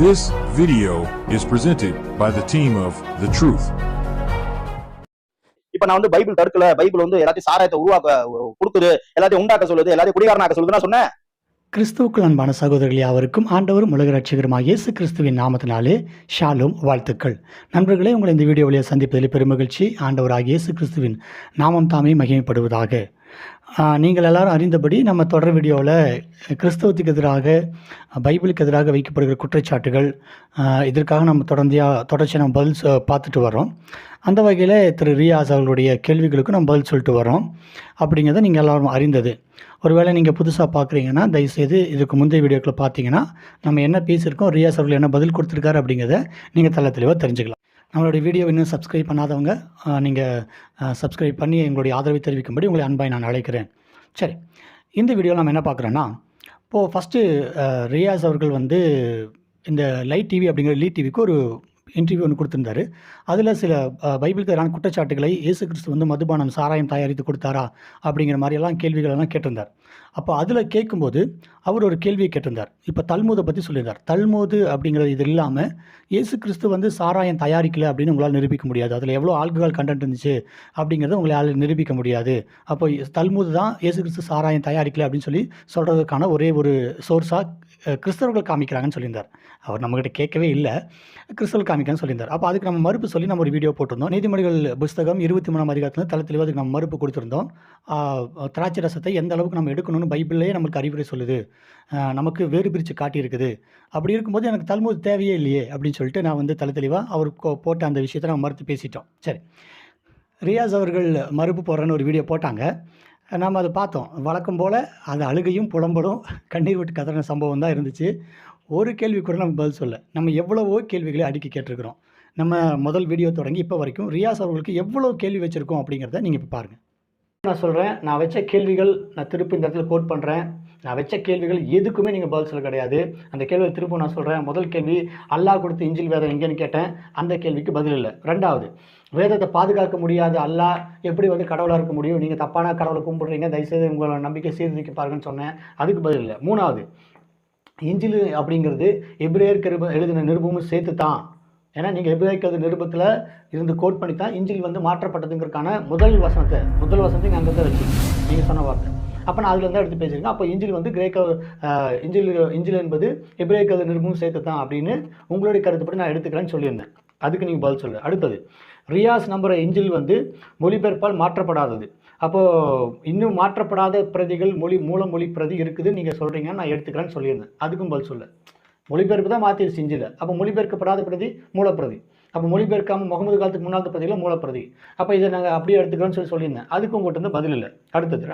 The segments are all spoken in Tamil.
This video is presented by the team of The Truth. இப்ப நான் வந்து பைபிள் தடுக்கல. பைபிள் வந்து எல்லாத்தையும் சாராயத்தை உருவாக்க கொடுக்குது. எல்லாத்தையும் உண்டாக்க சொல்லுது. எல்லாத்தையும் குடிகாரனாக்க சொல்லுது நான் சொன்னேன். கிறிஸ்துவுக்குள் அன்பான சகோதரர்களே அவருக்கும் ஆண்டவரும் உலக ரட்சகருமாக இயேசு கிறிஸ்துவின் நாமத்தினாலே ஷாலும் வாழ்த்துக்கள். நண்பர்களே உங்களை இந்த வீடியோ வழியாக சந்திப்பதில் பெருமகிழ்ச்சி ஆண்டவராக இயேசு கிறிஸ்துவின் நாமம் தாமே மகிமைப்படுவதாக. நீங்கள் எல்லாரும் அறிந்தபடி நம்ம தொடர் வீடியோவில் கிறிஸ்தவத்துக்கு எதிராக பைபிளுக்கு எதிராக வைக்கப்படுகிற குற்றச்சாட்டுகள் இதற்காக நம்ம தொடர்ந்தியாக தொடர்ச்சி நம்ம பதில் பார்த்துட்டு வரோம் அந்த வகையில் திரு ரியாஸ் அவர்களுடைய கேள்விகளுக்கும் நம்ம பதில் சொல்லிட்டு வரோம் அப்படிங்கிறத நீங்கள் எல்லோரும் அறிந்தது. ஒருவேளை நீங்கள் புதுசாக பார்க்குறீங்கன்னா தயவுசெய்து இதுக்கு முந்தைய வீடியோக்களை பார்த்தீங்கன்னா நம்ம என்ன பேசியிருக்கோம் ரியாஸ் அவர்கள் என்ன பதில் கொடுத்துருக்காரு அப்படிங்கிறத நீங்கள் தள்ள தெளிவாக தெரிஞ்சுக்கலாம். நம்மளுடைய வீடியோ இன்னும் சப்ஸ்கிரைப் பண்ணாதவங்க நீங்கள் சப்ஸ்கிரைப் பண்ணி எங்களுடைய ஆதரவை தெரிவிக்கும்படி உங்களை அன்பாய் நான் அழைக்கிறேன். சரி இந்த வீடியோவில் நம்ம என்ன பார்க்குறோன்னா இப்போது ஃபஸ்ட்டு ரியாஸ் அவர்கள் வந்து இந்த லைட் டிவி அப்படிங்கிற லீ டிவிக்கு ஒரு இன்டர்வியூ ஒன்று கொடுத்துருந்தாரு. அதில் சில பைபிளுக்கு எதிரான குற்றச்சாட்டுகளை இயேசு கிறிஸ்து வந்து மதுபானம் சாராயம் தயாரித்து கொடுத்தாரா? அப்படிங்கிற மாதிரியெல்லாம் கேள்விகள் எல்லாம் கேட்டிருந்தார். அப்போ அதில் கேட்கும்போது அவர் ஒரு கேள்வியை கேட்டிருந்தார். இப்போ தல்மூதை பற்றி சொல்லியிருந்தார். தல்மூது அப்படிங்கிறது இது இல்லாமல் இயேசு கிறிஸ்து வந்து சாராயம் தயாரிக்கல அப்படின்னு உங்களால் நிரூபிக்க முடியாது. அதில் எவ்வளோ ஆல்கஹால் கண்டென்ட் இருந்துச்சு அப்படிங்கிறத உங்களால் நிரூபிக்க முடியாது. அப்போ தல்மூது தான் இயேசு கிறிஸ்து சாராயம் தயாரிக்கல அப்படின்னு சொல்லி சொல்கிறதுக்கான ஒரே ஒரு சோர்ஸாக கிறிஸ்தவர்கள் காமிக்கிறாங்கன்னு சொல்லியிருந்தார். அவர் நம்மகிட்ட கேட்கவே இல்லை. கிறிஸ்தவர்கள் காமிக்கிறான்னு சொல்லியிருந்தார். அப்போ அதுக்கு நம்ம மறுப்பு சொல்லி நம்ம ஒரு வீடியோ போட்டிருந்தோம். நீதிமொழிகள் புஸ்தகம் இருபத்தி மூணாம் அதிகாரத்தில் தலை தெளிவாக அதுக்கு நம்ம மறுப்பு கொடுத்துருந்தோம். திராட்சை ரசத்தை எந்த அளவுக்கு நம்ம எடுக்கணும்னு பைபிள்லேயே நமக்கு அறிவுரை சொல்லுது. நமக்கு வேறு பிரித்து காட்டியிருக்குது. அப்படி இருக்கும்போது எனக்கு தல்மூது தேவையே இல்லையே அப்படின்னு சொல்லிட்டு நான் வந்து தலை தெளிவாக அவர் போட்ட அந்த விஷயத்தை நம்ம மறுத்து பேசிட்டோம். சரி. ரியாஸ் அவர்கள் மறுப்பு போடுறேன்னு ஒரு வீடியோ போட்டாங்க. நாம் அதை பார்த்தோம். வழக்கம் போல் அது அழுகையும் புலம்படும் கண்ணீர் விட்டு கதறின சம்பவம் தான் இருந்துச்சு. ஒரு கேள்வி கூட நம்ம பதில் சொல்ல. நம்ம எவ்வளவோ கேள்விகளை அடிக்கி கேட்டிருக்கிறோம். நம்ம முதல் வீடியோ தொடங்கி இப்போ வரைக்கும் ரியாஸ் அவர்களுக்கு எவ்வளோ கேள்வி வச்சுருக்கோம் அப்படிங்கிறத நீங்கள் இப்போ பாருங்கள் நான் சொல்கிறேன் நான் வச்ச கேள்விகள் நான் திருப்பி இந்த இடத்துல கோட் பண்ணுறேன் நான் வச்ச கேள்விகள் எதுக்குமே நீங்கள் பதில் சொல்ல கிடையாது. அந்த கேள்வியை திரும்ப நான் சொல்கிறேன் முதல் கேள்வி அல்லாஹ் கொடுத்து இஞ்சில் வேதம் எங்கேன்னு கேட்டேன். அந்த கேள்விக்கு பதில் இல்லை. ரெண்டாவது வேதத்தை பாதுகாக்க முடியாத அல்லாஹ் எப்படி வந்து கடவுளாக இருக்க முடியும்? நீங்கள் தப்பான கடவுளை கும்பிட்றீங்க. தயவுசெய்து உங்களோட நம்பிக்கை சீர்திருக்கி பாருங்கன்னு சொன்னேன். அதுக்கு பதில் இல்லை. மூணாவது இஞ்சில் அப்படிங்கிறது எப்ரேயர் எழுப- எழுதின நிருபமும் சேர்த்து தான் ஏன்னா நீங்கள் எபிரேயருக்கு நிருபத்தில் இருந்து கோட் பண்ணி தான் இஞ்சில் வந்து மாற்றப்பட்டதுங்கிறதுக்கான முதல் வசனத்தை முதல் வசனத்தை அங்கே தான் வச்சு நீங்கள் சொன்ன வார்த்தை. அப்போ நான் அதுலேருந்து எடுத்து பேசியிருக்கேன். அப்போ இஞ்சில் வந்து கிரேக்க இஞ்சில் இஞ்சில் என்பது எபிரேயருக்கு நிருபமும் சேர்த்து தான் அப்படின்னு உங்களுடைய கருத்துப்படி நான் எடுத்துக்கிறேன்னு சொல்லியிருந்தேன். அதுக்கு நீங்கள் பதில் சொல்லு அடுத்தது ரியாஸ் நம்புகிற இஞ்சில் வந்து மொழிபெயர்ப்பால் மாற்றப்படாதது. அப்போது இன்னும் மாற்றப்படாத பிரதிகள் மொழி மூல மொழி பிரதி இருக்குது. நீங்கள் சொல்கிறீங்கன்னு நான் எடுத்துக்கிறேன்னு சொல்லியிருந்தேன். அதுக்கும் பதில் சொல்ல மொழிபெயர்ப்பு தான் மாற்றிடுச்சு இஞ்சில். அப்போ மொழிபெயர்க்கப்படாத பிரதி மூலப்பிரதி. அப்போ மொழிபெயர்க்காமல் முகமது காலத்துக்கு முன்னாள் பிரதியில் மூலப்பிரதி. அப்போ இதை நாங்கள் அப்படியே எடுத்துக்கிறோன்னு சொல்லி சொல்லியிருந்தேன். அதுக்கும் உங்கள்கிட்ட வந்து பதில் இல்லை. அடுத்தது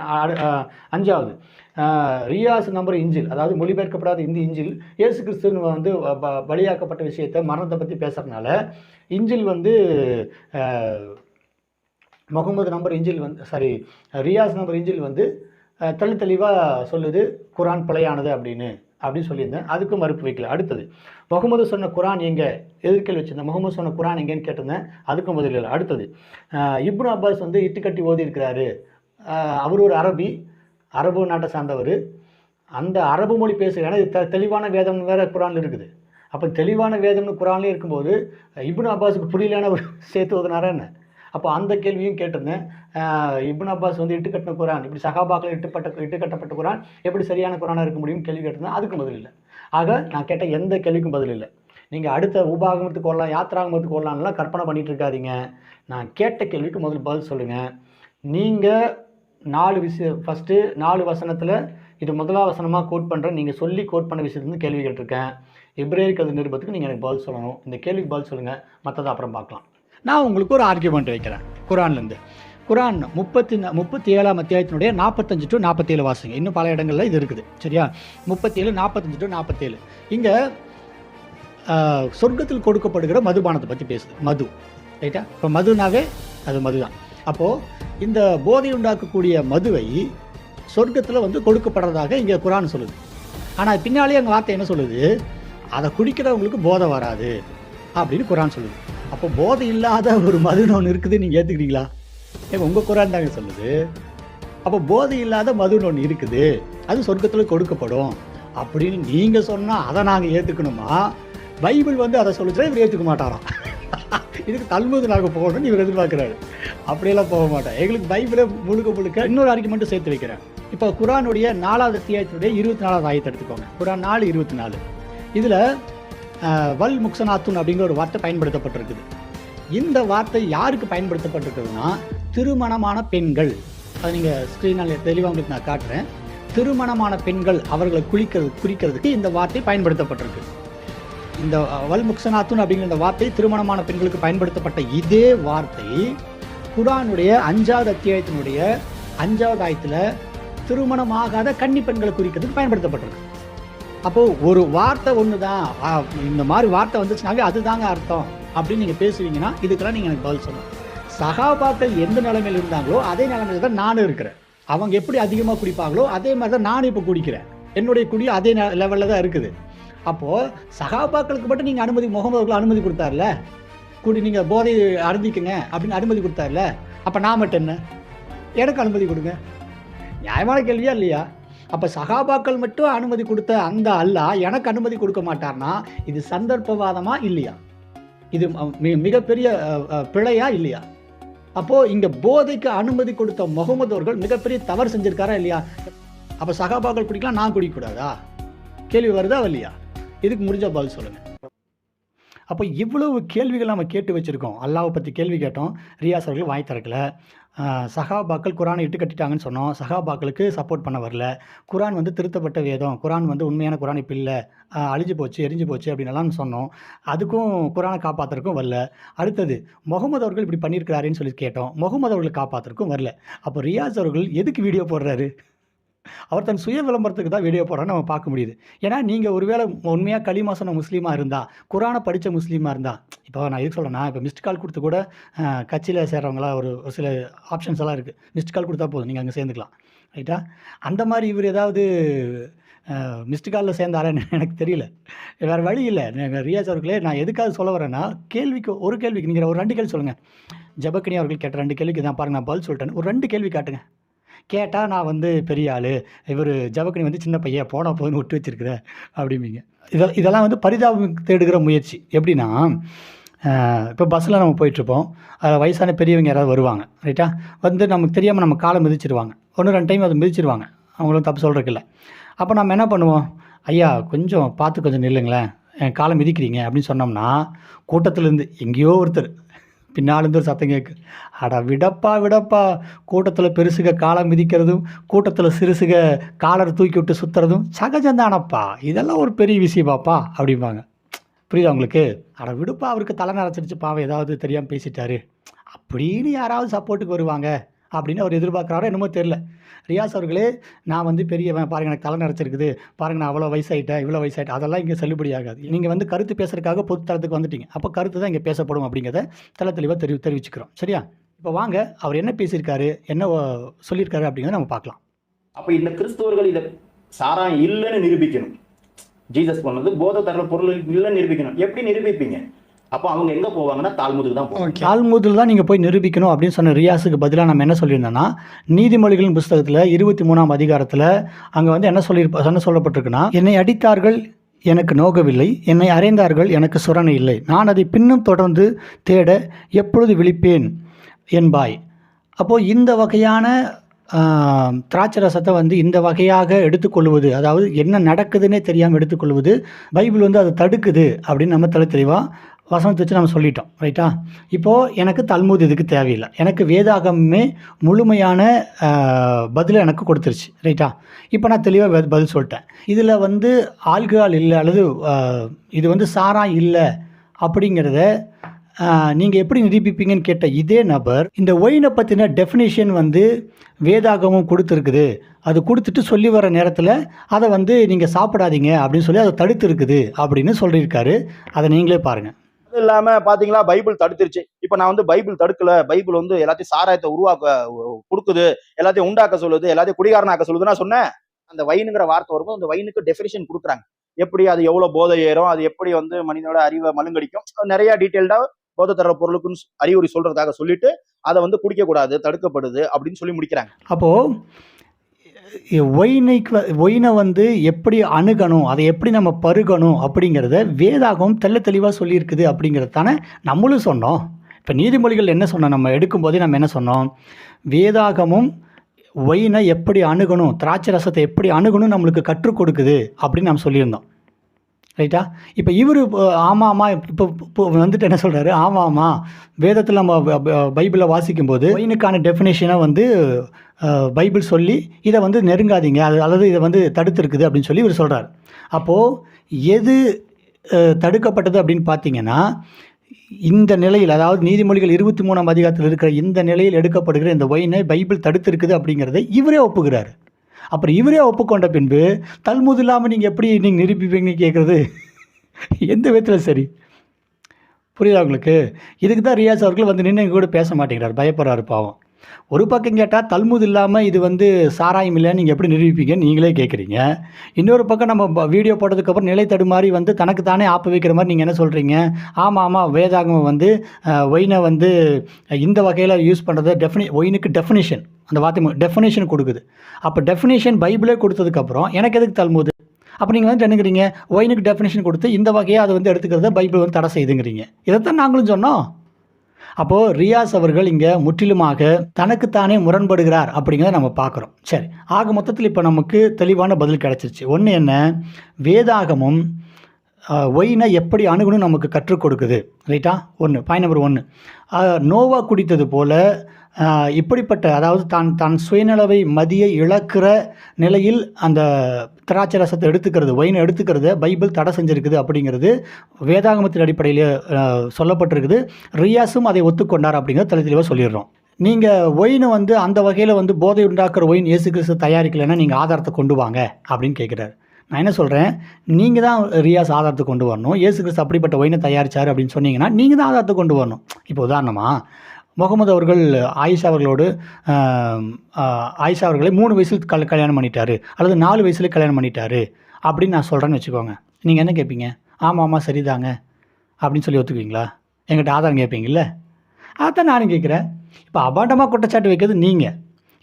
அஞ்சாவது ரியாஸ் நம்பர் இஞ்சில் அதாவது மொழிபெயர்க்கப்படாத இந்த இஞ்சில் இயேசு கிறிஸ்துன்னு வந்து ப- பலியாக்கப்பட்ட விஷயத்தை மரணத்தை பற்றி பேசுறதுனால இஞ்சில் வந்து முகமது நம்பர் இஞ்சில் வந்து சாரி ரியாஸ் நம்பர் இஞ்சில் வந்து தெளி தெளிவாக சொல்லுது குரான் பிழையானது அப்படின்னு. அப்படின்னு சொல்லியிருந்தேன். அதுக்கும் மறுப்பு வைக்கல. அடுத்தது முகமது சொன்ன குரான் எங்கே எதிர்கேள்வி வச்சிருந்தேன். முகமது சொன்ன குரான் எங்கேன்னு கேட்டிருந்தேன். அதுக்கும் பதில் இல்லை. அடுத்தது இப்னு அப்பாஸ் வந்து இட்டுக்கட்டி ஓதி இருக்கிறாரு அவர் ஒரு அரபி அரபு நாட்டை சார்ந்தவர். அந்த அரபு மொழி பேசுகிற இது தெளிவான வேதம் வேறு குரானில் இருக்குது. அப்போ தெளிவான வேதம்னு குரான்லேயே இருக்கும்போது இப்னு அப்பாஸுக்கு புரியலான ஒரு சேர்த்து ஓதுனாரா என்ன? அப்போ அந்த கேள்வியும் கேட்டிருந்தேன். இப்னு அப்பாஸ் வந்து இட்டு கட்டின குரான் இப்படி சகாபாக்கள் இட்டுப்பட்ட இட்டு கட்டப்பட்ட குரான் எப்படி சரியான குரானாக இருக்க முடியும் கேள்வி கேட்டிருந்தேன். அதுக்கும் பதில் இல்லை. ஆக நான் கேட்ட எந்த கேள்விக்கும் பதில் இல்லை. நீங்கள் அடுத்த உபாகமத்துக்கு வரலாம் யாத்திராகமத்துக்கு வரலாம்லாம் கற்பனை பண்ணிகிட்டு இருக்காதீங்க. நான் கேட்ட கேள்விக்கு முதல் பதில் சொல்லுங்கள் நீங்கள் நாலு விஷயம் ஃபஸ்ட்டு நாலு வசனத்தில் இது முதலாக வசனமாக கோட் பண்ணுறேன் நீங்கள் சொல்லி கோட் பண்ண விஷயத்துலேருந்து கேள்வி கேட்டிருக்கேன். எப்ரேயருக்கு அது நிருபத்துக்கு நீங்கள் எனக்கு பதில் சொல்லணும். இந்த கேள்விக்கு பதில் சொல்லுங்கள் மற்றதை அப்புறம் பார்க்கலாம். நான் உங்களுக்கு ஒரு ஆர்கியூமெண்ட் வைக்கிறேன். குரான்லேருந்து. குரான் முப்பத்தி முப்பத்தி ஏழாம் அத்தியாயத்தினுடைய நாற்பத்தஞ்சு டு நாற்பத்தேழு வாசிங்க இன்னும் பல இடங்களில் இது இருக்குது. சரியா? முப்பத்தேழு நாற்பத்தஞ்சு டு நாற்பத்தேழு இங்கே சொர்க்கத்தில் கொடுக்கப்படுகிற மதுபானத்தை பற்றி பேசுது. மது. ரைட்டா? இப்போ மதுனாவே அது மது தான் அப்போது இந்த போதை உண்டாக்கக்கூடிய மதுவை சொர்க்கத்தில் வந்து கொடுக்கப்படுறதாக இங்கே குரான் சொல்லுது. ஆனால் பின்னாலே அங்கே வார்த்தை என்ன சொல்லுது? அதை குடிக்கிறவங்களுக்கு போதை வராது அப்படின்னு குரான் சொல்லுது. அப்போ போதை இல்லாத ஒரு மதுன்னு ஒன்று இருக்குது நீங்கள் ஏற்றுக்கிறீங்களா ஏங்க உங்கள் குரான் தாங்க சொல்லுது. அப்போ போதை இல்லாத மதுன்னு ஒன்று இருக்குது அது சொர்க்கத்தில் கொடுக்கப்படும். அப்படின்னு நீங்கள் சொன்னால் அதை நாங்கள் ஏற்றுக்கணுமா பைபிள் வந்து அதை சொல்லிச்சுன்னா இவர் ஏற்றுக்க மாட்டாராம். இதுக்கு தல்முது நாங்கள் போகணும்னு இவர் எதிர்பார்க்குறாரு. அப்படியெல்லாம் போக மாட்டோம் எங்களுக்கு பைபிளை முழுக்க முழுக்க இன்னொரு ஆர்குமெண்ட்டும் மட்டும் சேர்த்து வைக்கிறேன். இப்போ குரானுடைய நாலாவது அத்தியாயத்தினுடைய இருபத்தி நாலாவது ஆயத்தை எடுத்துக்கோங்க. குரான் நாலு இருபத்தி நாலு. இதில் வல் முக்சனாத்துன் அப்படிங்கிற ஒரு வார்த்தை பயன்படுத்தப்பட்டிருக்குது. இந்த வார்த்தை யாருக்கு பயன்படுத்தப்பட்டிருக்குதுன்னா திருமணமான பெண்கள். அதை நீங்கள் ஸ்க்ரீனால் தெளிவாக உங்களுக்கு நான் காட்டுறேன். திருமணமான பெண்கள் அவர்களை குளிக்கிறது குறிக்கிறதுக்கு இந்த வார்த்தை பயன்படுத்தப்பட்டிருக்கு. இந்த வல் முக்சனாத்துன் அப்படிங்கிற இந்த வார்த்தை திருமணமான பெண்களுக்கு பயன்படுத்தப்பட்ட இதே வார்த்தை குரானுடைய அஞ்சாவது அத்தியாயத்தினுடைய அஞ்சாவது ஆயத்தில் திருமணமாகாத கன்னி பெண்களை குறிக்கிறதுக்கு பயன்படுத்தப்பட்டிருக்கு. அப்போ ஒரு வார்த்தை ஒன்று தான் இந்த மாதிரி வார்த்தை வந்துச்சுனாவே அதுதாங்க அர்த்தம். அப்படின்னு நீங்கள் பேசுவீங்கன்னா இதுக்கெல்லாம் நீங்கள் எனக்கு பதில் சொல்லணும். சகாபாக்கள் எந்த நிலைமையில் இருந்தாங்களோ அதே நிலைமையில் தான் நானும் இருக்கிறேன். அவங்க எப்படி அதிகமாக குடிப்பாங்களோ அதே மாதிரி தான் நானும் இப்போ குடிக்கிறேன். என்னுடைய குடி அதே லெவலில் தான் இருக்குது. அப்போது சகாபாக்களுக்கு மட்டும் நீங்கள் அனுமதி முகமது அவர்கள் அனுமதி கொடுத்தாருல? குடி நீங்கள் போதை அருந்திக்குங்க அப்படின்னு அனுமதி கொடுத்தாருல? அப்போ நான் மட்டும் என்ன? எனக்கு அனுமதி கொடுங்க. நியாயமான கேள்வியா இல்லையா? அப்போ சகாபாக்கள் மட்டும் அனுமதி கொடுத்த அந்த அல்லா எனக்கு அனுமதி கொடுக்க மாட்டார்னா இது சந்தர்ப்பவாதமா இல்லையா? இது மிகப்பெரிய பிழையா இல்லையா? அப்போது இங்கே போதைக்கு அனுமதி கொடுத்த முகமது அவர்கள் மிகப்பெரிய தவறு செஞ்சுருக்காரா இல்லையா? அப்போ சகாபாக்கள் குடிக்கலாம் நான் குடிக்கக்கூடாதா? கேள்வி வருதா இல்லையா இதுக்கு முடிஞ்ச பதில் சொல்லுங்கள் அப்போ இவ்வளவு கேள்விகள் நம்ம கேட்டு வச்சுருக்கோம். அல்லாவை பற்றி கேள்வி கேட்டோம். ரியாஸ் அவர்கள் வாய் திறக்கல. சஹாபாக்கள் குரானை இட்டு கட்டிட்டாங்கன்னு சொன்னோம். சஹாபாக்களுக்கு சப்போர்ட் பண்ண வரல. குரான் வந்து திருத்தப்பட்ட வேதம். குரான் வந்து உண்மையான குரான் இப்போ இல்லை. அழிஞ்சு போச்சு எரிஞ்சு போச்சு அப்படின்னு சொன்னோம். அதுக்கும் குரானை காப்பாற்றுறக்கும் வரல. அடுத்தது முகமது அவர்கள் இப்படி பண்ணியிருக்கிறாருன்னு சொல்லி கேட்டோம். முகமது அவர்கள் காப்பாற்றுறக்கும் வரல. அப்போ ரியாஸ் அவர்கள் எதுக்கு வீடியோ போடுறாரு? அவர் தன் சுய விளம்பரத்துக்கு தான் வீடியோ போடுறான்னு நம்ம பார்க்க முடியுது. ஏன்னா நீங்கள் ஒருவேளை உண்மையாக களிமா முஸ்லீமாக இருந்தால் குரானை படித்த முஸ்லீமாக இருந்தால் இப்போ நான் எதுக்கு சொல்கிறேன்னா இப்போ மிஸ்ட் கால் கொடுத்து கூட கட்சியில் சேர்றவங்களா ஒரு ஒரு சில ஆப்ஷன்ஸ் எல்லாம் இருக்குது மிஸ்ட் கால் கொடுத்தா போதும் நீங்கள் அங்கே சேர்ந்துக்கலாம். ரைட்டா அந்த மாதிரி இவர் ஏதாவது மிஸ்ட் காலில் சேர்ந்தாரன்னு எனக்கு தெரியல. வேறு வழி இல்லை. ரியாஜ் ரியாஸ் அவர்களே நான் எதுக்காக சொல்ல வரேன்னா கேள்விக்கு ஒரு கேள்விக்கு நீங்கள் ஒரு ரெண்டு கேள்வி சொல்லுங்கள் ஜபக்கினி அவர்கள் கேட்ட ரெண்டு கேள்விக்கு தான் பாருங்கள் நான் பதில் சொல்லிட்டேன் ஒரு ரெண்டு கேள்வி காட்டுங்க. கேட்டால் நான் வந்து பெரிய ஆள். இவர் ஜபக்கனி வந்து சின்ன பையன் போனா போதுன்னு விட்டு வச்சிருக்கிற அப்படிம்பீங்க. இதெல்லாம் இதெல்லாம் வந்து பரிதாபம் தேடுகிற முயற்சி. எப்படின்னா இப்போ பஸ்ஸில் நம்ம போயிட்டுருப்போம். அதில் வயசான பெரியவங்க யாராவது வருவாங்க ரைட்டா வந்து நமக்கு தெரியாமல் நம்ம காலை மிதிச்சிருவாங்க. ஒன்று ரெண்டு டைம் அதை மிதிச்சிருவாங்க. அவங்களும் தப்பு சொல்கிறதுக்கு அப்போ நம்ம என்ன பண்ணுவோம்? ஐயா கொஞ்சம் பார்த்து கொஞ்சம் நில்லுங்களேன். என் காலை மிதிக்கிறீங்க அப்படின்னு சொன்னோம்னா கூட்டத்திலேருந்து எங்கேயோ ஒருத்தர் பின்னாலேருந்து ஒரு சத்தம் கேட்கு அட விடப்பா விடப்பா. கூட்டத்தில் பெருசுக காலம் மிதிக்கிறதும் கூட்டத்தில் சிறுசுக காலர் தூக்கி விட்டு சுற்றுறதும் சகஜந்தானப்பா. இதெல்லாம் ஒரு பெரிய விஷயமாப்பா அப்படிம்பாங்க. புரியுதா உங்களுக்கு? அட விடுப்பா அவருக்கு தலை நரைச்சிருச்சு பாவம். ஏதாவது தெரியாமல் பேசிட்டாரு. அப்படின்னு யாராவது சப்போர்ட்டுக்கு வருவாங்க. அப்படின்னு அவர் எதிர்பார்க்குறாரோ என்னமோ தெரில ரியாஸ் அவர்களே நான் வந்து பெரியவன் பாருங்க எனக்கு தலை நரைச்சிருக்குது பாருங்க நான் அவ்வளோ வயசாயிட்டேன் இவ்வளோ வயசாயிட்டேன். அதெல்லாம் இங்கே செல்லுபடி ஆகாது. நீங்கள் வந்து கருத்து பேசுறதுக்காக பொது தளத்துக்கு வந்துட்டீங்க. அப்போ கருத்து தான் இங்கே பேசப்படும் அப்படிங்கிறத தலை தெளிவாக தெரிவி தெரிவிச்சுக்கிறோம். சரியா? இப்போ வாங்க அவர் என்ன பேசியிருக்காரு என்ன சொல்லியிருக்காரு அப்படிங்கிறத நம்ம பார்க்கலாம். அப்போ இந்த கிறிஸ்தவர்கள் இதை சாராயம் இல்லைன்னு நிரூபிக்கணும். ஜீசஸ் பண்ணது போத தர பொருள் இல்லைன்னு நிரூபிக்கணும். எப்படி நிரூபிப்பீங்க? அப்போ அவங்க எங்க போவாங்கன்னா தாழ்முதுக்கு தான் போவாங்க தாழ்மூதில் தான் நீங்கள் போய் நிரூபிக்கணும் அப்படின்னு சொன்ன ரியாஸுக்கு பதிலாக நம்ம என்ன சொல்லியிருந்தோம்னா நீதிமொழிகளின் புஸ்தகத்தில் இருபத்தி மூணாம் அதிகாரத்தில் அங்கே வந்து என்ன சொல்லியிருப்ப என்ன சொல்லப்பட்டிருக்குன்னா என்னை அடித்தார்கள் எனக்கு நோகவில்லை என்னை அறைந்தார்கள் எனக்கு சுரணை இல்லை. நான் அதை பின்னும் தொடர்ந்து தேட எப்பொழுது விழிப்பேன் என்பாய். அப்போது இந்த வகையான ஆம், திராட்சை ரசத்தை வந்து இந்த வகையாக எடுத்துக்கொள்வது அதாவது என்ன நடக்குதுன்னே தெரியாமல் எடுத்துக்கொள்வது பைபிள் வந்து அதை தடுக்குது அப்படின்னு நம்ம தலை தெளிவாக வசனத்தை வச்சு நம்ம சொல்லிட்டோம் ரைட்டா இப்போது எனக்கு தல்மூத் இதுக்கு தேவையில்லை? எனக்கு வேதாகமே முழுமையான பதிலை எனக்கு கொடுத்துருச்சு ரைட்டா இப்போ நான் தெளிவாக பதில் சொல்லிட்டேன். இதில் வந்து ஆல்கஹால் இல்லை அல்லது இது வந்து சாரா இல்லை அப்படிங்கிறத நீங்கள் எப்படி நிரூபிப்பீங்கன்னு கேட்ட இதே நபர் இந்த ஒயினை பற்றின டெஃபினேஷன் வந்து வேதாகமும் கொடுத்துருக்குது. அது கொடுத்துட்டு சொல்லி வர நேரத்தில் அதை வந்து நீங்கள் சாப்பிடாதீங்க அப்படின்னு சொல்லி அதை தடுத்து இருக்குது அப்படின்னு சொல்லியிருக்காரு. அதை நீங்களே பாருங்கள் அது இல்லாம பாத்தீங்களா பைபிள் தடுத்துருச்சு. இப்ப நான் வந்து பைபிள் தடுக்கல. பைபிள் வந்து எல்லாத்தையும் சாராயத்தை உருவாக்க கொடுக்குது. எல்லாத்தையும் உண்டாக்க சொல்லுது. எல்லாத்தையும் குடிகாரனாக்க சொல்லுதுன்னா சொன்னேன். அந்த வைனுங்கிற வார்த்தை வரும்போது அந்த வைனுக்கு டெஃபினிஷன் கொடுக்குறாங்க. எப்படி அது எவ்வளவு போதை ஏறும் அது எப்படி வந்து மனிதனோட அறிவை மழுங்கடிக்கும். நிறைய டீட்டெயில்டா போதை தர பொருளுக்குன்னு அறிவுரை சொல்றதுக்காக சொல்லிட்டு அதை வந்து குடிக்க கூடாது தடுக்கப்படுது அப்படின்னு சொல்லி முடிக்கிறாங்க. அப்போது ஒயினைக்கு ஒயினை வந்து எப்படி அணுகணும் அதை எப்படி நம்ம பருகணும் அப்படிங்கிறத வேதாகம் தெள்ள தெளிவாக சொல்லியிருக்குது அப்படிங்கிறது தானே நம்மளும் சொன்னோம். இப்போ நீதிமொழிகள் என்ன சொன்னோம் நம்ம எடுக்கும்போதே நம்ம என்ன சொன்னோம்? வேதாகமும் ஒயினை எப்படி அணுகணும் திராட்சை ரசத்தை எப்படி அணுகணும் நம்மளுக்கு கற்றுக் கொடுக்குது அப்படின்னு நம்ம சொல்லியிருந்தோம். ரைட்டா? இப்போ இவர் ஆமாம் ஆமாம் இப்போ இப்போ வந்துட்டு என்ன சொல்கிறாரு ஆமாம் ஆமாம் வேதத்தில் நம்ம ப- பைபிளை வாசிக்கும்போது ஒயினுக்கான டெஃபினேஷனை வந்து பைபிள் சொல்லி இதை வந்து நெருங்காதீங்க. அது அல்லது இதை வந்து தடுத்துருக்குது அப்படின்னு சொல்லி இவர் சொல்கிறார் அப்போது எது தடுக்கப்பட்டது அப்படின்னு பார்த்தீங்கன்னா இந்த நிலையில் அதாவது நீதிமொழிகள் இருபத்தி மூணாம் அதிகாரத்தில் இருக்கிற இந்த நிலையில் எடுக்கப்படுகிற இந்த ஒயினை பைபிள் தடுத்திருக்குது அப்படிங்கிறத இவரே ஒப்புகிறார். அப்புறம் இவரே ஒப்புக்கொண்ட பின்பு தல்முது இல்லாமல் நீங்கள் எப்படி நீங்கள் நிரூபிப்பீங்கன்னு கேட்குறது? எந்த விதத்தில் சரி? புரியுதா உங்களுக்கு? இதுக்கு தான் ரியாஸ் அவர்கள் வந்து நின்று எங்கள் கூட பேச மாட்டேங்கிறார். பயப்படுறாரு பாவம். ஒரு பக்கம் கேட்டால் தல்முது இல்லாமல் இது வந்து சாராயம் இல்லைன்னு நீங்கள் எப்படி நிரூபிப்பீங்கன்னு நீங்களே கேட்குறீங்க இன்னொரு பக்கம் நம்ம வீடியோ போட்டதுக்கப்புறம் நிலை தடுமாறி வந்து தனக்கு தானே ஆப்பு வைக்கிற மாதிரி நீங்கள் என்ன சொல்கிறீங்க ஆமாம் ஆமாம் வேதாகமம் வந்து ஒயினை வந்து இந்த வகையில் யூஸ் பண்ணுறது டெஃபினி ஒயினுக்கு டெஃபினேஷன் அந்த வார்த்தை டெஃபினேஷன் கொடுக்குது. அப்போ டெஃபினேஷன் பைபிளே கொடுத்ததுக்கப்புறம் எனக்கு எதுக்கு தல்முது? அப்போ நீங்கள் வந்து என்னங்கிறீங்க? ஒயினுக்கு டெஃபினேஷன் கொடுத்து இந்த வகையை அதை வந்து எடுத்துக்கிறத பைபிள் வந்து தடை செய்துங்கிறீங்க. இதைத்தான் நாங்களும் சொன்னோம். அப்போது ரியாஸ் அவர்கள் இங்கே முற்றிலுமாக தனக்குத்தானே முரண்படுகிறார் அப்படிங்கிறத நம்ம பார்க்குறோம். சரி ஆக மொத்தத்தில் இப்போ நமக்கு தெளிவான பதில் கிடச்சிருச்சு. ஒன்று என்ன? வேதாகமும் ஒயினை எப்படி அணுகணும் நமக்கு கற்றுக் கொடுக்குது. ரைட்டா? ஒன்று பாயிண்ட் நம்பர் ஒன்று நோவா குடித்தது போல் இப்படிப்பட்ட அதாவது தான் தான் சுயநலவை மதியை இழக்கிற நிலையில் அந்த திராட்சை ரசத்தை எடுத்துக்கிறது ஒயினை எடுத்துக்கிறத பைபிள் தடை செஞ்சிருக்குது அப்படிங்கிறது வேதாகமத்தின் அடிப்படையில் சொல்லப்பட்டிருக்குது. ரியாஸும் அதை ஒத்துக்கொண்டார் அப்படிங்கிறத தலைத்தெளிவாக சொல்லிடுறோம். நீங்கள் ஒயினை வந்து அந்த வகையில் வந்து போதை உண்டாக்குற ஒயின் இயேசு கிறிஸ்து தயாரிக்கலைன்னா நீங்கள் ஆதாரத்தை கொண்டு வாங்க அப்படின்னு கேட்குறாரு. நான் என்ன சொல்கிறேன் நீங்கள் தான் ரியாஸ் ஆதாரத்தை கொண்டு வரணும். இயேசு கிறிஸ்து அப்படிப்பட்ட ஒயினை தயாரிச்சார் அப்படின்னு சொன்னீங்கன்னா நீங்கள் தான் ஆதாரத்தை கொண்டு வரணும். இப்போ உதாரணமாக முகமது அவர்கள் ஆயிஷா அவர்களோடு ஆயிஷா அவர்களை மூணு வயசில் கல் கல்யாணம் பண்ணிட்டாரு. அல்லது நாலு வயசில் கல்யாணம் பண்ணிட்டாரு. அப்படின்னு நான் சொல்கிறேன்னு வச்சுக்கோங்க. நீங்கள் என்ன கேட்பீங்க ஆமாம் ஆமாம் சரிதாங்க. அப்படின்னு சொல்லி ஒத்துக்குவீங்களா? எங்கிட்ட ஆதாரம் கேட்பீங்கல்ல அதான் நானும் கேட்குறேன் இப்போ அபாண்டமாக குற்றச்சாட்டு வைக்கிறது நீங்கள்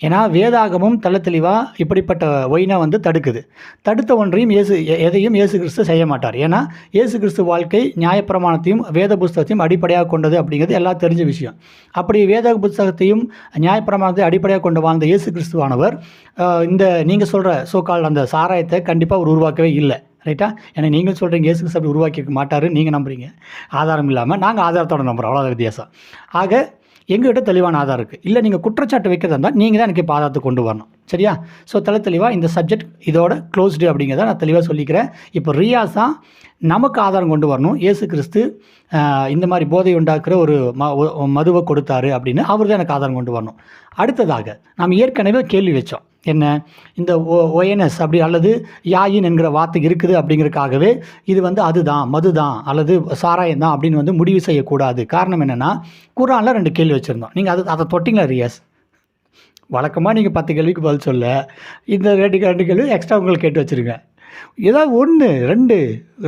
ஏன்னா வேதாகமும் தெள்ள தெளிவாக இப்படிப்பட்ட ஒயினை வந்து தடுக்குது. தடுத்த ஒன்றையும் இயேசு எதையும் இயேசு கிறிஸ்து செய்ய மாட்டார். ஏன்னா இயேசு கிறிஸ்து வாழ்க்கை நியாயப்பிரமாணத்தையும் வேத புஸ்தகத்தையும் அடிப்படையாக கொண்டது அப்படிங்கிறது எல்லாம் தெரிஞ்ச விஷயம். அப்படி வேத புஸ்தகத்தையும் நியாயப்பிரமாணத்தை அடிப்படையாக கொண்டு வாழ்ந்த இயேசு கிறிஸ்துவானவர் இந்த நீங்கள் சொல்கிற சோக்கால் அந்த சாராயத்தை கண்டிப்பாக அவர் உருவாக்கவே இல்லை. ரைட்டா ஏன்னா நீங்கள் சொல்கிறீங்க இயேசு கிறிஸ்து அப்படி உருவாக்கியிருக்க மாட்டார் நீங்கள் நம்புறீங்க. ஆதாரம் இல்லாமல் நாங்கள் ஆதாரத்தோட நம்புகிறோம் அவ்வளோதான் வித்தியாசம். ஆக எங்ககிட்ட தெளிவான ஆதாரம் இருக்குது இல்லை நீங்கள் குற்றச்சாட்டு வைக்கிறதா இருந்தால் நீங்கள் தான் எனக்கு பாதாத்து கொண்டு வரணும். சரியா? ஸோ தலை தெளிவாக இந்த சப்ஜெக்ட் இதோட க்ளோஸ்டு அப்படிங்கிறத நான் தெளிவாக சொல்லிக்கிறேன். இப்போ ரியாஸாக நமக்கு ஆதாரம் கொண்டு வரணும். இயேசு கிறிஸ்து இந்த மாதிரி போதை உண்டாக்குற ஒரு ம ஒ- மதுவை கொடுத்தாரு அப்படின்னு அவர் தான் எனக்கு ஆதாரம் கொண்டு வரணும். அடுத்ததாக நாம் ஏற்கனவே கேள்வி வச்சோம். என்ன? இந்த ஒஎன்எஸ் அப்படி அல்லது யாயின் என்கிற வார்த்தை இருக்குது அப்படிங்கிறதுக்காகவே இது வந்து அதுதான் மதுதான் அல்லது சாராயம் தான் அப்படின்னு வந்து முடிவு செய்யக்கூடாது. காரணம் என்னென்னா குரானில் ரெண்டு கேள்வி வச்சுருந்தோம். நீங்கள் அது அதை தொட்டிங்களா ரியாஸ்? வழக்கமாக நீங்கள் பத்து கேள்விக்கு பதில் சொல்ல இந்த ரெண்டு ரெண்டு கேள்வி எக்ஸ்ட்ரா உங்களுக்கு கேட்டு வச்சுருங்க. ஏதாவது ஒன்று ரெண்டு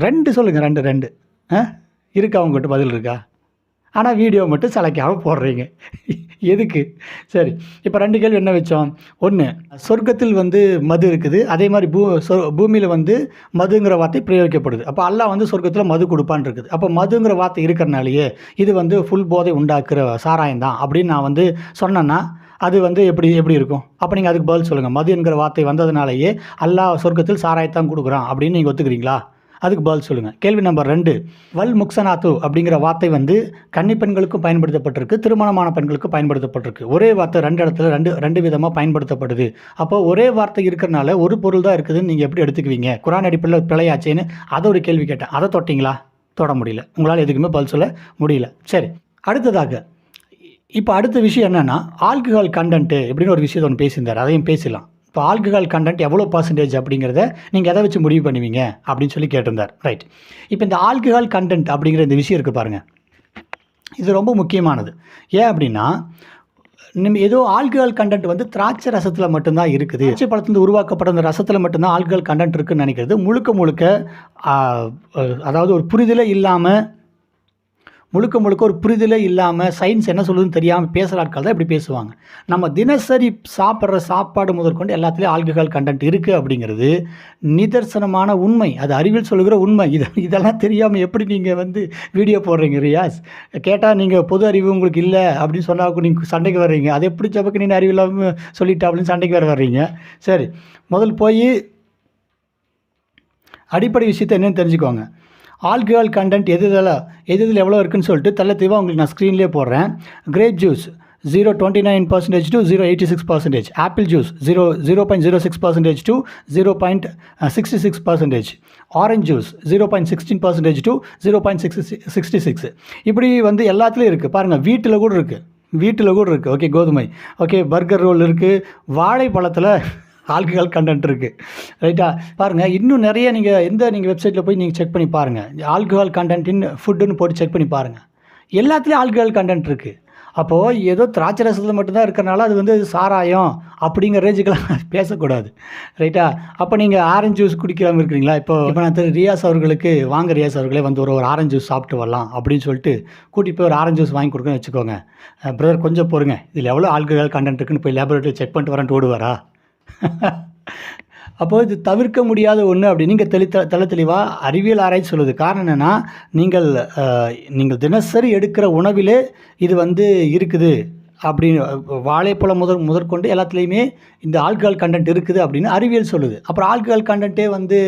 ரெண்டு சொல்லுங்கள் ரெண்டு ரெண்டு. ஆ? இருக்கா உங்கள்கிட்ட பதில் இருக்கா? ஆனால் வீடியோ மட்டும் சளைக்காமல் போடுறீங்க. எதுக்கு? சரி இப்போ ரெண்டு கேள்வி என்ன வச்சோம்? ஒன்று சொர்க்கத்தில் வந்து மது இருக்குது. அதே மாதிரி பூ சொ பூமியில் வந்து மதுங்கிற வார்த்தை பிரயோகிக்கப்படுது. அப்போ அல்லாஹ் வந்து சொர்க்கத்தில் மது கொடுப்பான் இருக்குது. அப்போ மதுங்கிற வார்த்தை இருக்கிறனாலேயே இது வந்து ஃபுல் போதை உண்டாக்குற சாராயம் தான் அப்படின்னு நான் வந்து சொன்னேன்னா அது வந்து எப்படி எப்படி இருக்கும்? அப்போ நீங்கள் அதுக்கு பதில் சொல்லுங்கள் மது என்கிற வார்த்தை வந்ததுனாலேயே அல்லா சொர்க்கத்தில் சாராயத்தான் கொடுக்குறான் அப்படின்னு நீங்கள் ஒத்துக்கிறீங்களா? அதுக்கு பதில் சொல்லுங்கள் கேள்வி நம்பர் ரெண்டு. வல் முக்சனாத்து அப்படிங்கிற வார்த்தை வந்து கன்னி பெண்களுக்கும் பயன்படுத்தப்பட்டிருக்கு திருமணமான பெண்களுக்கும் பயன்படுத்தப்பட்டிருக்கு. ஒரே வார்த்தை ரெண்டு இடத்துல ரெண்டு ரெண்டு விதமாக பயன்படுத்தப்படுது. அப்போ ஒரே வார்த்தை இருக்கிறனால ஒரு பொருள் தான் இருக்குதுன்னு நீங்கள் எப்படி எடுத்துக்குவீங்க? குரான் அடிப்படையில் பிழையாச்சேன்னு அதை ஒரு கேள்வி கேட்டேன். அதை தொட்டிங்களா? தொட முடியல. உங்களால் எதுக்குமே பதில் சொல்ல முடியல. சரி. அடுத்ததாக இப்போ அடுத்த விஷயம் என்னென்னா ஆல்கஹால் கண்டென்ட்டு இப்படின்னு ஒரு விஷயத்தை ஒன்று பேசியிருந்தார். அதையும் பேசலாம். இப்போ ஆல்கஹால் கண்டென்ட் எவ்வளோ பர்சன்டேஜ் அப்படிங்கிறத நீங்கள் எதை வச்சு முடிவு பண்ணுவீங்க? அப்படின்னு சொல்லி கேட்டிருந்தார். ரைட் இப்போ இந்த ஆல்கஹால் கண்டென்ட் அப்படிங்கிற இந்த விஷயம் இருக்குது பாருங்கள் இது ரொம்ப முக்கியமானது. ஏன் அப்படின்னா நம்ம ஏதோ ஆல்கஹால் கண்டென்ட் வந்து திராட்சை ரசத்தில் மட்டும்தான் இருக்குது. திராட்சை பழத்துலேருந்து உருவாக்கப்பட்ட அந்த ரசத்தில் மட்டும்தான் ஆல்கஹால் கண்டென்ட் இருக்குன்னு நினைக்கிறது. முழுக்க முழுக்க அதாவது ஒரு புரிதலே இல்லாமல் முழுக்க முழுக்க ஒரு புரிதலே இல்லாமல் சயின்ஸ் என்ன சொல்லுதுன்னு தெரியாமல் பேசுகிற ஆட்கள் தான் இப்படி பேசுவாங்க. நம்ம தினசரி சாப்பிட்ற சாப்பாடு முதற்கொண்டு எல்லாத்துலேயும் ஆல்கஹால் கண்டென்ட் இருக்குது அப்படிங்கிறது நிதர்சனமான உண்மை. அது அறிவியல் சொல்லுகிற உண்மை. இது இதெல்லாம் தெரியாமல் எப்படி நீங்கள் வந்து வீடியோ போடுறீங்க ரியாஸ்? கேட்டால் நீங்கள் பொது அறிவு உங்களுக்கு இல்லை அப்படின்னு சொன்னால் நீங்கள் சண்டைக்கு வர்றீங்க. அது எப்படி சபக்கு நீங்கள் அறிவு இல்லாமல் சொல்லிட்டா அப்படின்னு சண்டைக்கு வேறு வர்றீங்க. சரி முதல் போய் அடிப்படை விஷயத்தை என்னென்னு தெரிஞ்சுக்கோங்க. ஆல்கஹால் கண்டென்ட் எது இதில் எது இதில் எவ்வளோ இருக்குன்னு சொல்லிட்டு தள்ள தெளிவாக உங்களுக்கு நான் ஸ்க்ரீன்லேயே போடுறேன். Grape juice zero twenty nine percentage to zero eighty six percentage apple juice zero zero point zero six percentage to zero point sixty six percentage orange juice zero point sixteen percentage to zero point sixty sixty six இப்படி வந்து எல்லாத்துலேயும் இருக்குது பாருங்கள் வீட்டில் கூட இருக்குது வீட்டில் கூட இருக்குது ஓகே கோதுமை. ஓகே பர்கர் ரோல் இருக்குது வாழைப்பழத்தில் ஆல்கஹால் கண்டென்ட் இருக்குது ரைட்டா பாருங்கள் இன்னும் நிறைய நீங்கள் எந்த நீங்கள் வெப்சைட்டில் போய் நீங்கள் செக் பண்ணி பாருங்கள் ஆல்கஹால் கண்டென்ட் இன் ஃபுட்டுன்னு போட்டு செக் பண்ணி பாருங்கள் எல்லாத்துலேயும் ஆல்கஹால் கண்டென்ட் இருக்குது அப்போது ஏதோ திராட்சை ரசத்தில் மட்டும்தான் இருக்கிறனால அது வந்து சாராயம் அப்படிங்கிற ரேஞ்சுக்கெல்லாம் பேசக்கூடாது. ரைட்டா அப்போ நீங்கள் ஆரஞ்சு ஜூஸ் குடிக்காமல் இருக்கிறீங்களா? இப்போ இப்போ நான் திரு ரியாஸ் அவர்களுக்கு வாங்க ரியாஸ் அவர்களே வந்து ஒரு ஒரு ஆரஞ்சு ஜூஸ் சாப்பிட்டு வரலாம் அப்படின்னு சொல்லிட்டு கூட்டி போய் ஒரு ஆரஞ்சு ஜூஸ் வாங்கி கொடுக்குன்னு வச்சுக்கோங்க. பிரதர் கொஞ்சம் பொறுங்க. இதில் எவ்வளோ ஆல்கஹால் கண்டென்ட் இருக்குன்னு போய் லேபரேட்டரி செக் பண்ணிட்டு வரேன்ட்டு ஓடுவாரா? அப்போது இது தவிர்க்க முடியாத ஒன்று அப்படி. நீங்கள் தெளி தெள தெளிவாக அறிவியல் ஆராய்ச்சி சொல்லுது. காரணம் என்னென்னா நீங்கள் நீங்கள் தினசரி எடுக்கிற உணவிலே இது வந்து இருக்குது. அப்படின்னு வாழைப்பழம் முதல் முதற்கொண்டு எல்லாத்துலேயுமே இந்த ஆல்கஹால் கண்டென்ட் இருக்குது அப்படின்னு அறிவியல் சொல்லுது. அப்புறம் ஆல்கஹால் கண்டென்ட்டே வந்து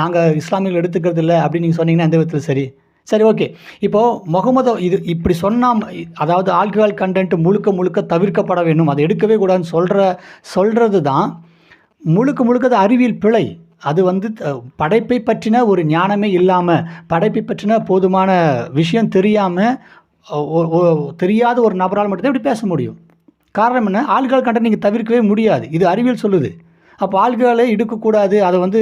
நாங்கள் இஸ்லாமியர்கள் எடுத்துக்கிறது இல்லை அப்படின்னு நீங்கள் சொன்னீங்கன்னா எந்த விதத்தில் சரி? சரி ஓகே. இப்போது முகமது இது இப்படி சொன்னால் அதாவது ஆல்கஹால் கண்டென்ட் முழுக்க முழுக்க தவிர்க்கப்பட வேண்டும். அதை எடுக்கவே கூடாதுன்னு சொல்கிற சொல்கிறது தான் முழுக்க முழுக்க அது அறிவியல் பிழை. அது வந்து த- படைப்பை பற்றின ஒரு ஞானமே இல்லாமல் படைப்பை பற்றின போதுமான விஷயம் தெரியாமல் தெரியாத ஒரு நபரால் மட்டும்தான் இப்படி பேச முடியும். காரணம் என்ன? ஆல்கஹால் கண்டென்ட் நீங்கள் தவிர்க்கவே முடியாது. இது அறிவியல் சொல்லுது. அப்போ ஆள்களை எடுக்கக்கூடாது அதை வந்து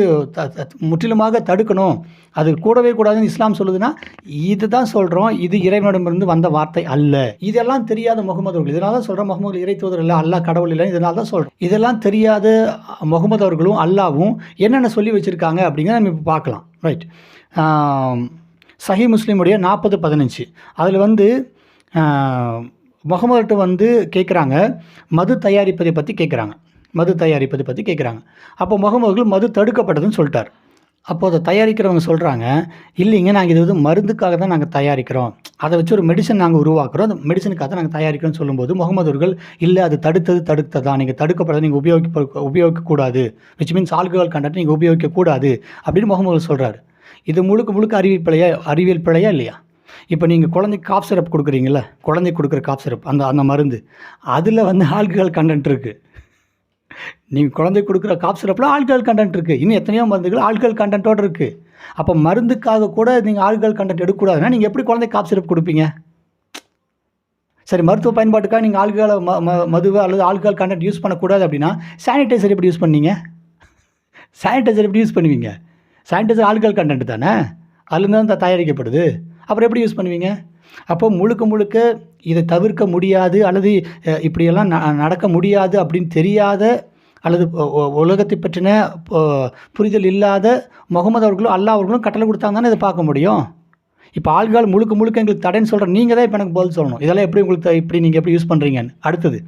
முற்றிலுமாக தடுக்கணும். அது கூடவே கூடாதுன்னு இஸ்லாம் சொல்லுதுன்னா இதுதான் சொல்கிறோம் இது இறைவனிடமிருந்து வந்த வார்த்தை அல்ல. இதெல்லாம் தெரியாத முகமது அவர்கள். இதனால தான் சொல்கிறோம் முகமது இறை தூதர் இல்லை அல்லாஹ் கடவுள் இல்லை இதனால தான் சொல்கிறோம் இதெல்லாம் தெரியாத முகமது அவர்களும் அல்லாவும் என்னென்ன சொல்லி வச்சுருக்காங்க அப்படிங்கிறத நம்ம இப்போ பார்க்கலாம். ரைட் சஹி முஸ்லீமுடைய நாற்பது பதினஞ்சு. அதில் வந்து முகமதுட்ட வந்து கேட்குறாங்க மது தயாரிப்பதை பற்றி கேட்குறாங்க மது தயாரிப்பதை பற்றி கேட்குறாங்க அப்போ முகமதுகள் மது தடுக்கப்பட்டதுன்னு சொல்லிட்டார். அப்போ அதை தயாரிக்கிறவங்க சொல்கிறாங்க இல்லைங்க நாங்கள் இது வந்து மருந்துக்காக தான் நாங்கள் தயாரிக்கிறோம். அதை வச்சு ஒரு மெடிசன் நாங்கள் உருவாக்குறோம். அந்த மெடிசனுக்காக தான் நாங்கள் தயாரிக்கிறோம்னு சொல்லும்போது முகமதுர்கள் இல்லை அது தடுத்தது தடுத்ததா? நீங்கள் தடுக்கப்பட்டதை நீங்கள் உபயோகிக்க உபயோகிக்கக்கூடாது. விச் மீன்ஸ் ஆல்கஹால் கண்டக்ட் நீங்கள் உபயோகிக்கக்கூடாது. அப்படின்னு முகமது சொல்கிறாரு இது முழுக்க முழுக்க அறிவியல் பிழையா அறிவியல் பிழையா இல்லையா? இப்போ நீங்கள் குழந்தைக்கு காப் சிரப் கொடுக்குறீங்கள குழந்தைக்கு கொடுக்குற காப் சிரப் அந்த அந்த மருந்து அதில் வந்து ஆல்கஹால் கண்டென்ட் இருக்குது நீங்கள் குழந்தை கொடுக்குற காப் சிரப்பில் ஆல்கஹால் கண்டென்ட் இருக்குது இன்னும் எத்தனையோ மருந்துகள் ஆல்கஹால் கண்டென்ட்டோடு இருக்குது அப்போ மருந்துக்காக கூட நீங்கள் ஆல்கஹால் கண்டென்ட் எடுக்கக்கூடாதுன்னா நீங்கள் எப்படி குழந்தைக்கு காப் சிரப் கொடுப்பீங்க? சரி மருத்துவ பயன்பாட்டுக்காக நீங்கள் ஆல்கஹாலை ம ம மதுவை அல்லது ஆல்கஹால் கண்டென்ட் யூஸ் பண்ணக்கூடாது அப்படின்னா சானிடைசர் எப்படி யூஸ் பண்ணீங்க? சானிடைசர் எப்படி யூஸ் பண்ணுவீங்க? சானிடைசர் ஆல்கஹால் கண்டென்ட் தானே? அதுலேருந்து தான் தயாரிக்கப்படுது. அப்புறம் எப்படி யூஸ் பண்ணுவீங்க? அப்போ முழுக்க முழுக்க இதை தவிர்க்க முடியாது அல்லது இப்படியெல்லாம் ந நடக்க முடியாது அப்படின்னு தெரியாத அல்லது உலகத்தை பற்றின புரிதல் இல்லாத முகமது அவர்களும் அல்லா அவர்களும் கட்டளை கொடுத்தாங்க தானே இதை பார்க்க முடியும். இப்போ ஆள்கால் முழுக்க முழுக்க எங்களுக்கு தடைன்னு சொல்கிற நீங்கள் தான் இப்போ எனக்கு பதில் சொல்லணும். இதெல்லாம் எப்படி உங்களுக்கு இப்படி நீங்கள் எப்படி யூஸ் பண்ணுறீங்கன்னு அடுத்தது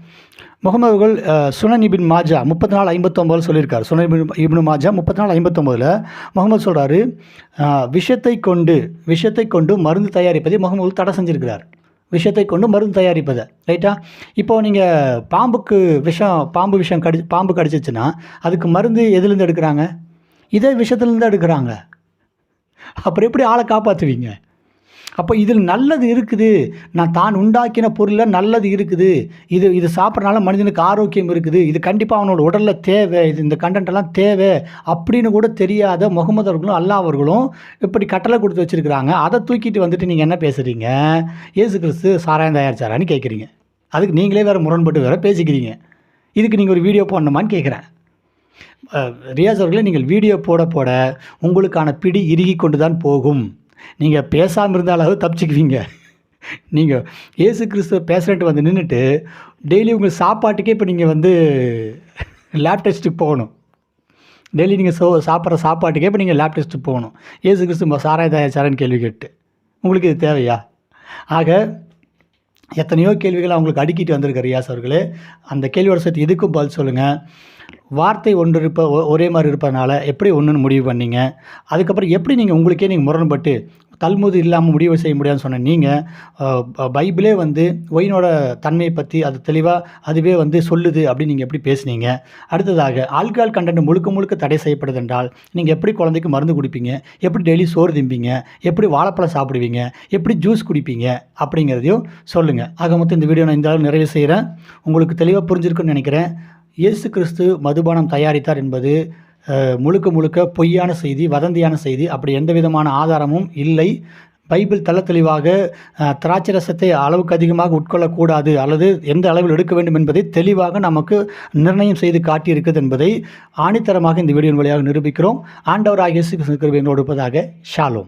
முகமது அவர்கள் சுனன் இபின் மாஜா முப்பத்தி நாலு ஐம்பத்தொம்பதில் சொல்லியிருக்காரு. சுனன் இபின் மாஜா முப்பத்தி நாலு ஐம்பத்தொம்பதில் முகமது சொல்கிறாரு விஷத்தை கொண்டு விஷத்தை கொண்டு மருந்து தயாரிப்பதை முகமது தடை செஞ்சுருக்கிறார். விஷத்தை கொண்டு மருந்து தயாரிப்பதை ரைட்டா இப்போ நீங்கள் பாம்புக்கு விஷம் பாம்பு விஷம் கடி பாம்பு கடிச்சிச்சுன்னா அதுக்கு மருந்து எதுலேருந்து எடுக்கிறாங்க? இதே விஷத்துலேருந்து எடுக்கிறாங்க. அப்புறம் எப்படி ஆளை காப்பாற்றுவீங்க அப்போ இதில் நல்லது இருக்குது. நான் தான் உண்டாக்கின பொருளில் நல்லது இருக்குது. இது இது சாப்பிட்றனால மனிதனுக்கு ஆரோக்கியம் இருக்குது. இது கண்டிப்பாக அவனோட உடலில் தேவை. இது இந்த கண்டென்ட்டெல்லாம் தேவை அப்படின்னு கூட தெரியாத முகமது அவர்களும் அல்லாஹ் அவர்களும் இப்படி கட்டளை கொடுத்து வச்சுருக்கிறாங்க. அதை தூக்கிட்டு வந்துட்டு நீங்கள் என்ன பேசுகிறீங்க இயேசு கிறிஸ்து சாராயம் தயாரிச்சாரான்னு கேட்குறீங்க அதுக்கு நீங்களே வேறு முரண்பட்டு வேறு பேசிக்கிறீங்க. இதுக்கு நீங்கள் ஒரு வீடியோ போடணுமான்னு கேட்குறேன் ரியாஸ் அவர்களே நீங்கள் வீடியோ போட போட உங்களுக்கான பிடி இறுகி கொண்டு தான் போகும். நீங்கள் பேசாமல் இருந்தாலாவது தப்பிச்சுக்குவீங்க. நீங்கள் ஏசு கிறிஸ்துவ பேசுகிறேன்ட்டு வந்து நின்றுட்டு டெய்லி உங்கள் சாப்பாட்டுக்கே இப்போ நீங்கள் வந்து லேப் டெஸ்ட்டுக்கு போகணும். டெய்லி நீங்கள் சோ சாப்பிட்ற சாப்பாட்டுக்கே இப்போ நீங்கள் லேப் டெஸ்ட்டுக்கு போகணும். ஏசு கிறிஸ்து சாராயதாயாச்சாரன்னு கேள்வி கேட்டு. உங்களுக்கு இது தேவையா? ஆக எத்தனையோ கேள்விகள் அவங்களுக்கு அடுக்கிட்டு வந்திருக்க ரியாஸ் அவர்களே. அந்த கேள்வியோட சேர்த்து இதுக்கும் பதில் சொல்லுங்கள் வார்த்தை ஒன்று இருப்ப ஒ- ஒரே மாதிரி இருப்பதனால எப்படி ஒன்றுன்னு முடிவு பண்ணீங்க? அதுக்கப்புறம் எப்படி நீங்கள் உங்களுக்கே நீங்கள் முரண்பட்டு தல்முது இல்லாமல் முடிவு செய்ய முடியாதுன்னு சொன்ன நீங்கள் பைபிளே வந்து ஒயினோட தன்மையை பற்றி அது தெளிவாக அதுவே வந்து சொல்லுது அப்படின்னு நீங்கள் எப்படி பேசுனீங்க? அடுத்ததாக ஆல்கஹால் கண்டென்ட் முழுக்க முழுக்க தடை செய்யப்படுது என்றால் நீங்கள் எப்படி குழந்தைக்கு மருந்து குடிப்பீங்க? எப்படி டெய்லி சோறு திம்பிங்க? எப்படி வாழைப்பழம் சாப்பிடுவீங்க? எப்படி ஜூஸ் குடிப்பீங்க? அப்படிங்கிறதையும் சொல்லுங்கள் ஆக மொத்தம் இந்த வீடியோ நான் இந்த அளவு நிறைவு செய்கிறேன் உங்களுக்கு தெளிவாக புரிஞ்சிருக்குன்னு நினைக்கிறேன். இயேசு கிறிஸ்து மதுபானம் தயாரித்தார் என்பது முழுக்க முழுக்க பொய்யான செய்தி வதந்தியான செய்தி. அப்படி எந்த விதமான ஆதாரமும் இல்லை. பைபிள் தள்ள தெளிவாக திராட்சை ரசத்தை அளவுக்கு அதிகமாக உட்கொள்ளக்கூடாது அல்லது எந்த அளவில் எடுக்க வேண்டும் என்பதை தெளிவாக நமக்கு நிர்ணயம் செய்து காட்டியிருக்கிறது என்பதை ஆணித்தரமாக இந்த வீடியோ வழியாக நிரூபிக்கிறோம். ஆண்டவராக இயேசு கிறிஸ்து கிருபை இருப்பதாக. ஷாலோம்.